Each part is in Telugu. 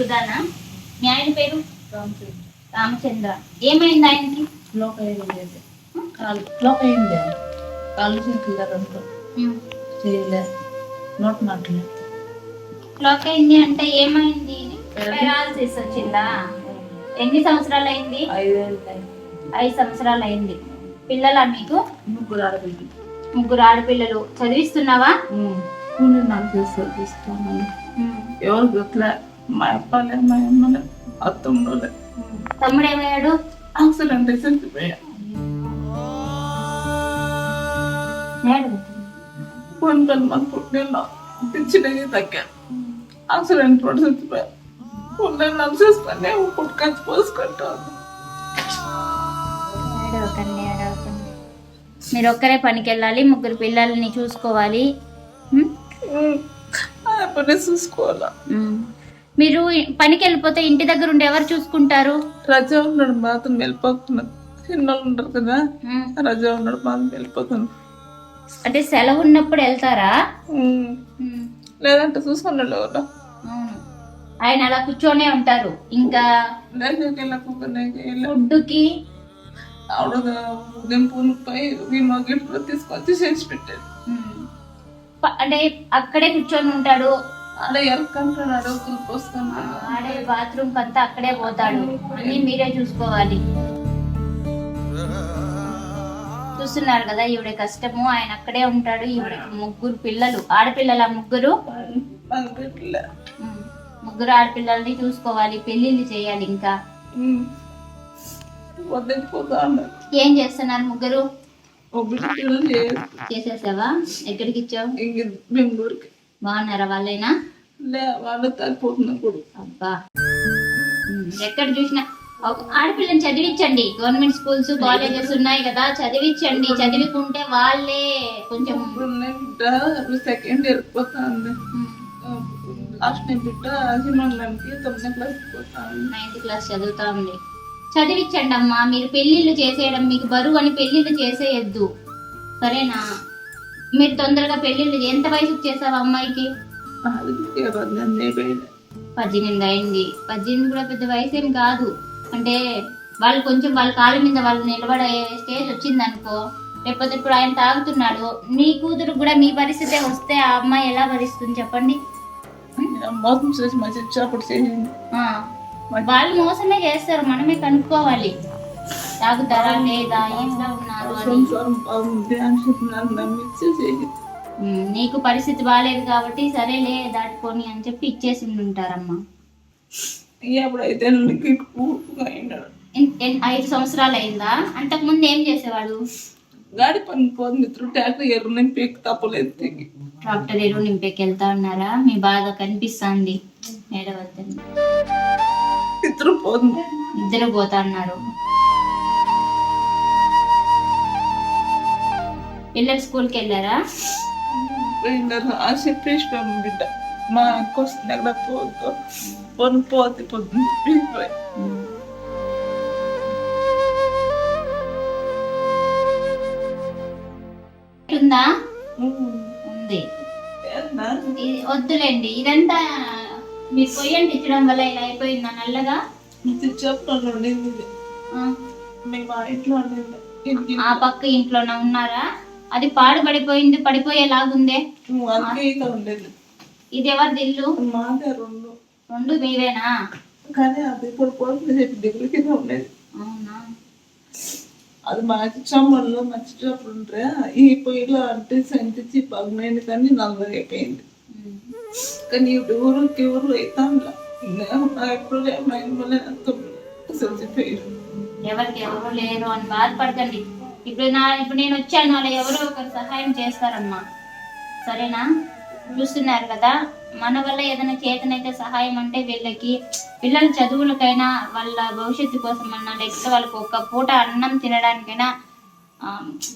సుధానా? మీ ఆయన పేరు? రామచంద్ర. ఏమైంది ఆయనకి? లోక అయింది కాలు కాళ్ళు చేతులు అంతా చేయలే నోట్ మాటలే క్లాక్ అయింది అంటే ఏమైంది? పెరాలసిస్ వచ్చిందా ఎన్ని సంవత్సరాలు అయింది ఐదు సంవత్సరాలు అయింది పిల్లలా మీకు? ముగ్గురు ఆడపిల్లలు. ముగ్గురు ఆడపిల్లలు. చదివిస్తున్నావా? నాకు తీసుకోమని ఎవరు మా అప్పలే మా అమ్మలే అత్తమ్మలే తమ్ముడు ఏమయ్యాడు యాక్సిడెంట్ చనిపోయా వందల మంది పుట్టిన పిచ్చినవి తగ్గా. యాక్సిడెంట్ పడి చచ్చిపోయా. వందల నడిచేసుకొని పుట్టుకొచ్చి పోసుకుంటాను. ఏడవకండి ఏడవకండి మీరు ఒక్కరే పనికి వెళ్ళాలి ముగ్గురు పిల్లల్ని చూసుకోవాలి. చూసుకోవాలా. మీరు పనికి వెళ్ళిపోతే ఇంటి దగ్గర ఉండి ఎవరు చూసుకుంటారు? రజా ఉన్నాడు మాత్రం వెళ్ళిపోతున్నాడు. చిన్నోళ్ళు ఉంటారు కదా. రజా ఉన్నాడు మాత్రం వెళ్ళిపోతున్నాడు. అంటే సెలవు ఉన్నప్పుడు వెళ్తారా. లేదంటే చూసుకున్నాడు ఎవరు. ఆయన అలా కూర్చొనే ఉంటారు. ఇంకా ఫుడ్కి ఆవిడ ఉదయం పూలు పై విమా గిఫ్ట్ తీసుకొచ్చి చేసి పెట్టాడు. ప- అంటే అక్కడే కూర్చొని ఉంటాడు. ఆడ ఎరకంటాడు బాత్రూమ్ అంతా అక్కడే పోతాడు. అన్ని మీరే చూసుకోవాలి. చూస్తున్నారు కదా ఈవిడ కష్టము ఆయన అక్కడే ఉంటాడు ఈవిడ ముగ్గురు పిల్లలు ఆడపిల్లల ముగ్గురు. ముగ్గురు ఆడపిల్లల్ని చూసుకోవాలి పెళ్ళిళ్ళు చేయాలి ఇంకా. ఏం చేస్తున్నారు ముగ్గురు? చేసేసావా? ఎక్కడికి ఇచ్చావు? బెంగళూరుకి. బాగున్నారా వాళ్ళైనా? వాళ్ళు అబ్బా. ఎక్కడ చూసినా? ఆడపిల్లని చదివించండి. గవర్నమెంట్ స్కూల్స్ కాలేజెస్ ఉన్నాయి కదా చదివించండి. చదివికుంటే వాళ్ళే కొంచెం బిడ్డ సెకండ్ ఇయర్ పోతా ఉంది ఉమ్, లాస్ట్ టైం బిడ్డ హిమాలయానికి తొమ్మిది క్లాస్ నైన్త్ క్లాస్ చదువుతా ఉంది. చదివించండి అమ్మా. మీరు పెళ్ళిళ్ళు చేసేయడం మీకు బరువు అని పెళ్ళిళ్ళు చేసేయద్దు. సరేనా? మీరు తొందరగా పెళ్ళిళ్ళు ఎంత వయసుకు చేసావు అమ్మాయికి? పద్దెనిమిది అయింది. పద్దెనిమిది కూడా పెద్ద వయసు ఏం కాదు. అంటే వాళ్ళు కొంచెం వాళ్ళ కాళ్ళ మీద వాళ్ళు నిలబడే స్టేజ్ వచ్చింది అనుకో లేకపోతే ఇప్పుడు ఆయన తాగుతున్నాడు. మీ కూతురు కూడా మీ పరిస్థితే వస్తే ఆ అమ్మాయి ఎలా భరిస్తుంది చెప్పండి? మోసం చేసి వాళ్ళు మోసమే చేస్తారు. మనమే కనుక్కోవాలి. తాగుతారా లేదా ఏంట్లో ఉన్నారు అని సంసారం బాగుంది అని చెప్పి నన్ను నమ్మించి చేసింది ఉమ్, నీకు పరిస్థితి బాగాలేదు కాబట్టి సరేలే దాటుకొని అని చెప్పి ఇచ్చేసి ఉంటారమ్మా అయినాడు. ఎన్- ఎన్- ఐదు సంవత్సరాలు అయిందా? అంతకు ముందు ఏం చేసేవాడు? గాడి పని పోదు మిత్రుడు ట్యాక్టర్ ఎర్ర నింపి తప్పలేదు తెగి. డాక్టర్ ఎరువు నింపేకి వెళ్తా ఉన్నారా? మీ బాధ కనిపిస్తుంది. ఏడవద్దండి మిత్రుడు పోదు. ఇద్దరు పోతా ఉన్నారు. పిల్లలు స్కూల్కి వెళ్ళారా? పోయినారు ఆ చెప్పేసి బిడ్డ. మా అక్క వస్తుంది అక్కడ పోదు. పొను పోతే పీకిపోయి. ఉందా. ఉంది. వద్దులేండి. ఇదంతా మీరు పొయ్యి అంటించడం వల్ల ఇలా అయిపోయిందా నల్లగా? ఆ, మేము మా ఇంట్లో ఆ పక్క ఇంట్లోనే ఉన్నారా? అది పాడు పడిపోయింది పడిపోయేలాగుందే ఇది ఎవరిది ఇల్లు మాదే రెండు. రెండు మీవేనా కానీ అది ఇప్పుడు డిగ్రీ కింద ఉండేది. అవునా? అది మంచి చప్పుడు ఉంటే ఈ పొయ్యిలో అంటే సంతించి పగమైంది కానీ నల్లగా అయిపోయింది. కానీ ఊరికి ఊరు అవుతాంలా ఎప్పుడు మా ఇంట్లో చచ్చిపోయారు ఎవరికి ఎవరు లేరు అని బాధపడకండి. ఇప్పుడు నా ఇప్పుడు నేను వచ్చాను అలా ఎవరో ఒకరు సహాయం చేస్తారమ్మా. సరేనా? చూస్తున్నారు కదా? మన వల్ల ఏదైనా చేతనైతే సహాయం అంటే వీళ్ళకి పిల్లల చదువులకైనా వాళ్ళ భవిష్యత్తు కోసం అన్న లేకపోతే వాళ్ళకి ఒక్క పూట అన్నం తినడానికైనా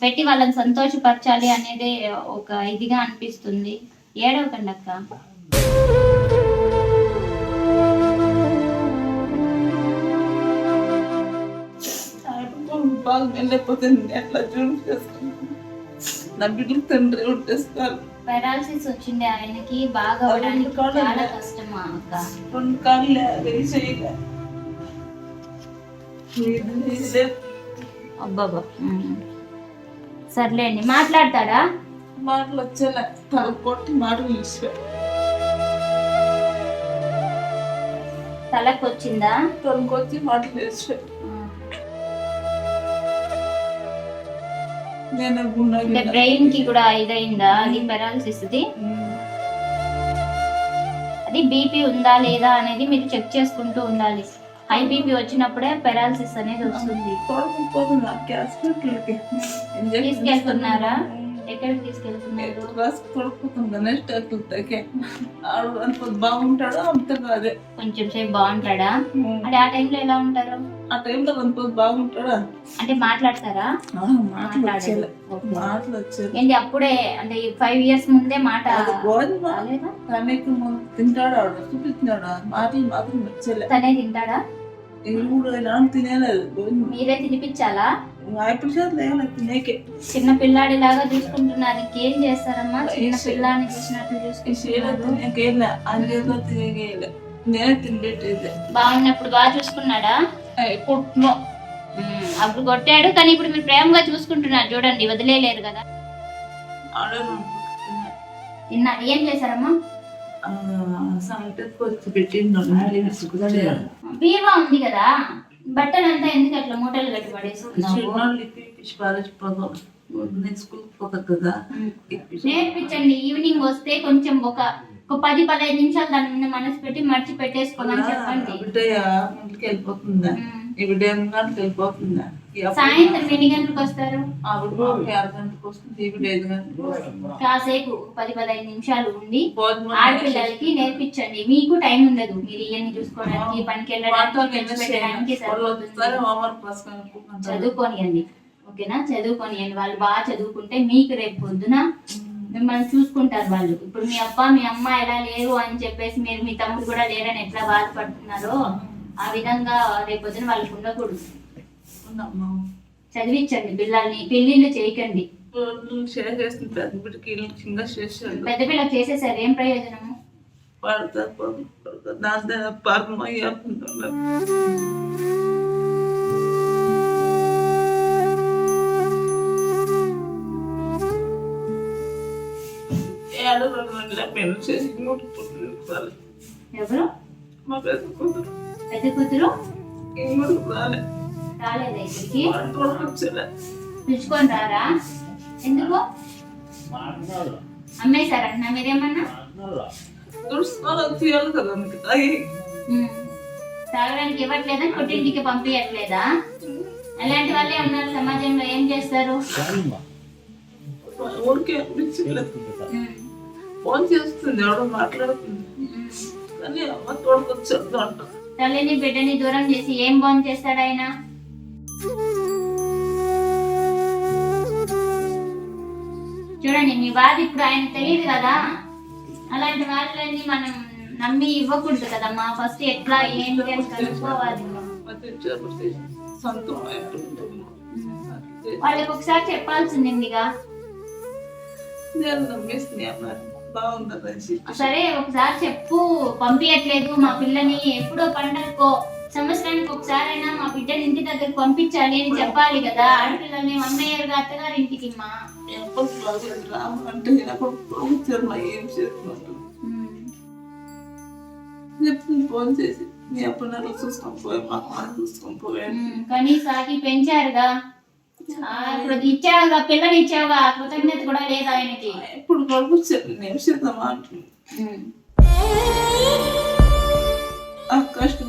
పెట్టి వాళ్ళని సంతోషపరచాలి అనేది ఒక ఇదిగా అనిపిస్తుంది. ఏడవకండి అక్క బాగా వెళ్ళిపోతుంది ఎట్లా చూడు చేసుకుంటాను? నా బిడ్డలు తండ్రి ఉంటేస్తారు పెరాలసిస్ వచ్చింది ఆయనకి బాగా అవడానికి కాళ్ళు చాలా. కష్టమా అక్క? రెండు కాళ్ళు వేసేయలే అబ్బాబా ఉమ్. సర్లేండి మాట్లాడతాడా? మాటలు వచ్చేలే తల కొట్టి మాటలు ఇస్తే తలకు వచ్చిందా? మాటలు వేస్తే అంటే బ్రెయిన్కి కూడా ఇదైందా? అది పెరాలసిస్ ది? అది బీపీ ఉందా లేదా అనేది మీరు చెక్ చేసుకుంటూ ఉండాలి. హై బీపీ వచ్చినప్పుడే పెరాలసిస్ అనేది వస్తుంది. తీసుకెళ్తున్నారా? ఎక్కడికి తీసుకెళ్తున్నారు? నెక్స్ట్ అంత బాగుంటాడు అంత కాదే. కొంచెం సేపు బాగుంటాడా? అంటే ఆ టైంలో ఎలా ఉంటారు? ఆ టైంలో అంత బాగుంటాడా? అంటే మాట్లాడతారా? మాటలు వచ్చేలే మాటలు వచ్చేలే ఏంటి అప్పుడే అంటే ఫైవ్ ఇయర్స్ ముందే మాట తనకి తింటాడు? చూపించినాడు మాటలు మాత్రం వచ్చేలే. తనే తింటాడా? మీరే తినిపించాలా? చిన్న పిల్లాడి లాగా చూసుకుంటున్నారు. ఇంకేం చేస్తారమ్మా? చిన్న పిల్లాడిని చూసినట్లు చూసుకుంటున్నారు. నేనే తినబెట్టేది. బాగున్నప్పుడు బాగా చూసుకున్నాడా? అప్పుడు కొట్టాడు కానీ ఇప్పుడు మీరు ప్రేమగా చూసుకుంటున్నారు. చూడండి వదిలేలేరు కదా. తిన్నా ఏం చేశారమ్మా? బీరువా ఉంది కదా. బట్టలంతా ఎందుకు అట్లా మూటలు కట్టి నేర్పించండి ఈవినింగ్ వస్తే కొంచెం ఒక ఒక పది పదహైదు నిమిషాలు దాని మీద మనసు పెట్టి మర్చి పెట్టేసుకోమని చెప్పండి. ఇంటికి వెళ్ళిపోతుందా? ఉమ్. ఈ బిడ్డ ఎనిమిది గంటలకు వెళ్ళిపోతుందా? ఈ అప్పుడు సాయంత్రం ఎన్ని గంటలకు వస్తారు? ఆవిడ బాబు ఆరు గంటలకు వస్తుంది ఈ బిడ్డ ఐదు గంటలకు వస్తుంది. కాసేపు పది పదహైదు నిమిషాలు ఉండి ఆడపిల్లలకి నేర్పించండి. మీకు టైం ఉండదు. మీరు ఇవన్నీ చూసుకోవడానికి పనికి వెళ్ళడానికి ఖర్చు పెట్టడానికి సరిపోతుంది. హోంవర్క్ రాసుకొని చదువుకోనియండి. ఓకేనా? చదువుకోనియండి. వాళ్ళు బాగా చదువుకుంటే మీకు రేపు పొద్దున మిమ్మల్ని చూసుకుంటారు వాళ్ళు. ఇప్పుడు మీ అప్ప మీ అమ్మ ఎలా లేరు అని చెప్పేసి మీరు మీ తమ్ముడు కూడా లేరని ఎట్లా బాధపడుతున్నారో ఆ విధంగా రేపు పొద్దున వాళ్ళకి ఉండకూడదు. చదివించండి పిల్లల్ని పెళ్ళిళ్ళు చేయకండి. షేర్ చేస్తుంది పెద్ద బిడ్డకి చేసాడు పెద్ద పిల్లలు చేసేసారు ఏం ప్రయోజనము? పడతారు పెళ్ళి చేసి ఇంకోటి పుట్టించాలి ఎవరు? మా పెద్ద కూతురు. పెద్ద కూతురు? ఇంకోటి రాలే. రాలేదా ఇక్కడికి? పిలుచుకొని రారా? ఎందుకు? అమ్మేశారంటున్నా మీరేమన్నా? తీయాలి కదా. తాగడానికి ఇవ్వట్లేదా? పుట్టింటికి పంపించట్లేదా అలాంటి వాళ్ళే ఉన్నారు సమాజంలో? ఏం చేస్తారు? ఊరికే. ఫోన్ చేస్తుంది ఎవడో మాట్లాడుతుంది. కానీ అమ్మ తోడుకొచ్చేది అంటారు తల్లిని బిడ్డని దూరం చేసి ఏం బాగు చేస్తాడు ఆయన? చూడండి మీ బాధ ఇప్పుడు ఆయన తెలియదు కదా? అలాంటి వాళ్ళని మనం నమ్మి ఇవ్వకూడదు కదమ్మా ఫస్ట్ ఎట్లా ఏంటి అని కనుక్కోవాలి. వాళ్ళకి ఒకసారి చెప్పాల్సిందిగా నేను అన్నారు సరే ఒకసారి చెప్పు. పంపించట్లేదు మా పిల్లని ఎప్పుడో పండగకో సంవత్సరానికి ఒకసారి అయినా మా బిడ్డని ఇంటి దగ్గరకు పంపించాలి అని చెప్పాలి కదా. ఆడపిల్లల్ని అమ్మయ్యారు అత్తగారి ఇంటికి మా. మా ఫోన్ చేసి. నీ అప్పుడు చూసుకొని పోయి మాకు చూసుకొని పోయాను కానీ సాకి పెంచారుగా. ఇప్పుడు ఇచ్చావుగా పిల్లని ఇచ్చావుగా కృతజ్ఞత కూడా లేదు ఆయనకి. అంటుంది ఉమ్. ఆ కష్టం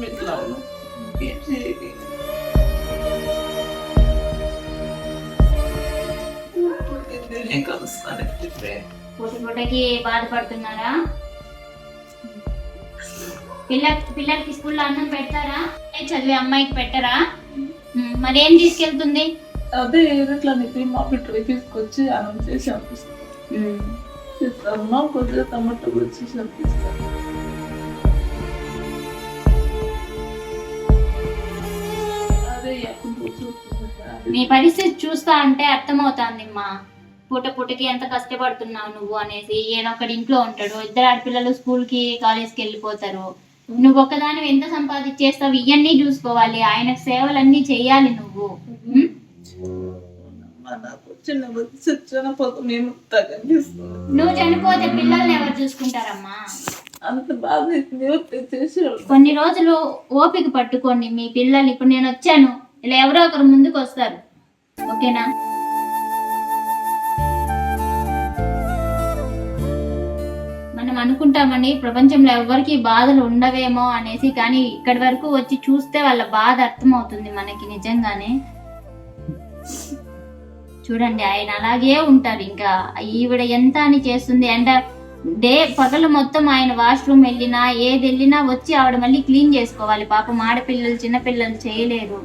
ఇప్పుడే పూట పూటకి బాధపడుతున్నారా? పిల్ల పిల్లలకి స్కూల్లో అన్నం పెడతారా? చదివే అమ్మాయికి పెట్టరా? మరి ఏం తీసుకెళ్తుంది? అదే ఇట్లా నీకు మా బిడ్డ తీసుకొచ్చి అన్నం చేసి పంపిస్తాను అమ్మ కొద్దిగా టమాటో వచ్చి పంపిస్తాను చూస్తున్నాను మీ పరిస్థితి చూస్తా అంటే అర్థమవుతాంది అమ్మా పూట పూటకి ఎంత కష్టపడుతున్నావు నువ్వు అనేసి. ఒకటి ఇంట్లో ఉంటాడు. ఇద్దరు ఆడపిల్లలు స్కూల్కి కాలేజ్కి వెళ్ళిపోతారు నువ్వు ఒక్కదాని ఎంత సంపాదించేస్తావు ఇవన్నీ చూసుకోవాలి. ఆయనకు సేవలన్నీ చెయ్యాలి నువ్వు? మా నాకు చిన్న బుద్ధి చచ్చిన పోతు మేము తగ్గిస్తుంది నువ్వు చనిపోతే పిల్లల్ని ఎవరు చూసుకుంటారమ్మా? అంత బాధ కొన్ని రోజులు ఓపిక పట్టుకోండి మీ పిల్లలు ఇప్పుడు నేను వచ్చాను. ఇలా ఎవరో ఒకరు ముందుకు వస్తారు. ఓకేనా? మనం అనుకుంటామని ప్రపంచంలో ఎవరికి బాధలు ఉండవేమో అనేసి కానీ ఇక్కడి వరకు వచ్చి చూస్తే వాళ్ళ బాధ అర్థమవుతుంది మనకి నిజంగానే. చూడండి ఆయన అలాగే ఉంటారు. ఇంకా ఈవిడ ఎంత అని చేస్తుంది అండ్ డే పగలు మొత్తం ఆయన వాష్రూమ్ వెళ్ళినా ఏది వెళ్ళినా వచ్చి ఆవిడ మళ్ళీ క్లీన్ చేసుకోవాలి. పాపం ఆడపిల్లలు చిన్నపిల్లలు చేయలేరు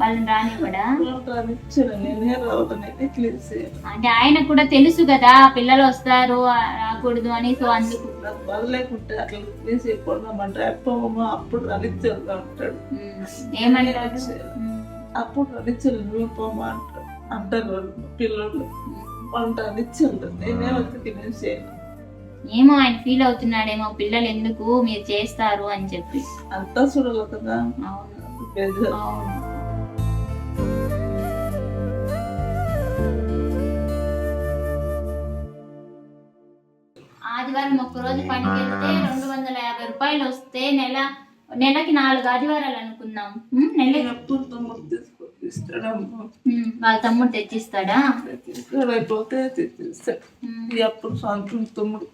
వాళ్ళని క్లీన్ చేయాలి. అంటే ఆయన కూడా తెలుసు కదా పిల్లలు వస్తారు రాకూడదు అని. సో అందుకు ఏమంటారు అప్పుడు రానిచ్చాను నువ్వు పోమా అంటారు పిల్లలు. వంట రానిచ్చాను నేనే వచ్చి చేయను ఏమో ఆయన ఫీల్ అవుతున్నాడేమో పిల్లలు ఎందుకు మీరు చేస్తారు అని చెప్పి. అంతా చూడాలి కదా. అవును. అవును. ఆదివారం ఒక్క రోజు పనికి వెళ్తే రెండు వందల యాభై రూపాయలు వస్తే నెల నెలకి నాలుగు ఆదివారాలు అనుకుందాం. నెల వాళ్ళ తమ్ముడు తెచ్చిస్తాడా? అయిపోతే తెచ్చిస్తాడు. అప్పుడు సాయంత్రం తమ్ముడు.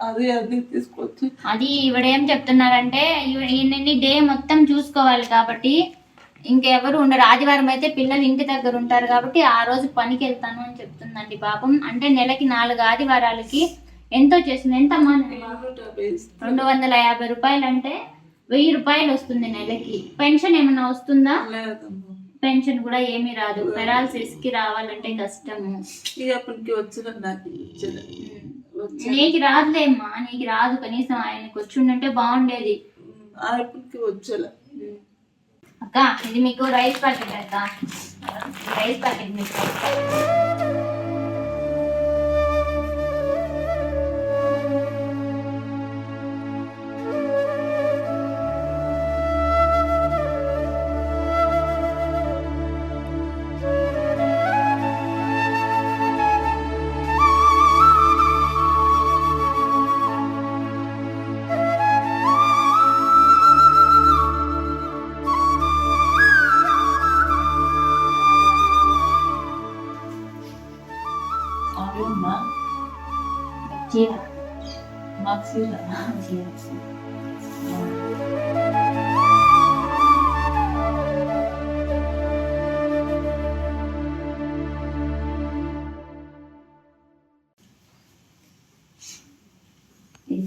అది అది తీసుకొచ్చి అది ఈవిడ ఏం చెప్తున్నారంటే ఈయనని డే మొత్తం చూసుకోవాలి కాబట్టి ఇంకెవరు ఉండరు. ఆదివారం అయితే పిల్లలు ఇంటి దగ్గర ఉంటారు కాబట్టి ఆ రోజు పనికి వెళ్తాను అని చెప్తుందండి పాపం. అంటే నెలకి నాలుగు ఆదివారాలకి ఎంతో యాభై ఇస్తాడు. రెండు వందల యాభై రూపాయలు అంటే వెయ్యి రూపాయలు వస్తుంది నెలకి. పెన్షన్ ఏమైనా వస్తుందా? పెన్షన్ కూడా ఏమీ రాదు. పెరాలసిస్కి రావాలంటే కష్టము. నాకు ఇచ్చిన వచ్చి నీకు రాదులేమ్మా నీకు రాదు కనీసం ఆయనకు వచ్చి ఉండంటే బాగుండేది. ఆ అప్పటికి వచ్చేలా. అక్క ఇది మీకు రైస్ ప్యాకెట్ అక్క. రైస్ ప్యాకెట్ మీకు.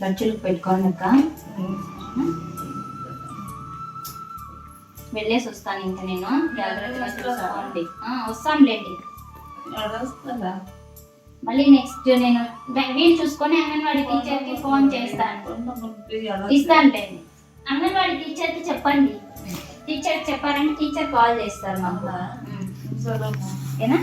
ఇది ఖర్చులకు పెట్టుకోండి అక్క వెళ్ళేసి వస్తాను ఇంకా నేను. జాగ్రత్తగా వస్తారా మళ్ళీ నెక్స్ట్ నేను వీలు చూసుకొని అంగన్వాడీ టీచర్కి ఫోన్ చేస్తాను. ఇస్తానులేండి అంగన్వాడీ టీచర్కి చెప్పండి. టీచర్ చెప్పారంటే టీచర్ కాల్ చేస్తారు మాకు. ఉమ్. సరేమ్మా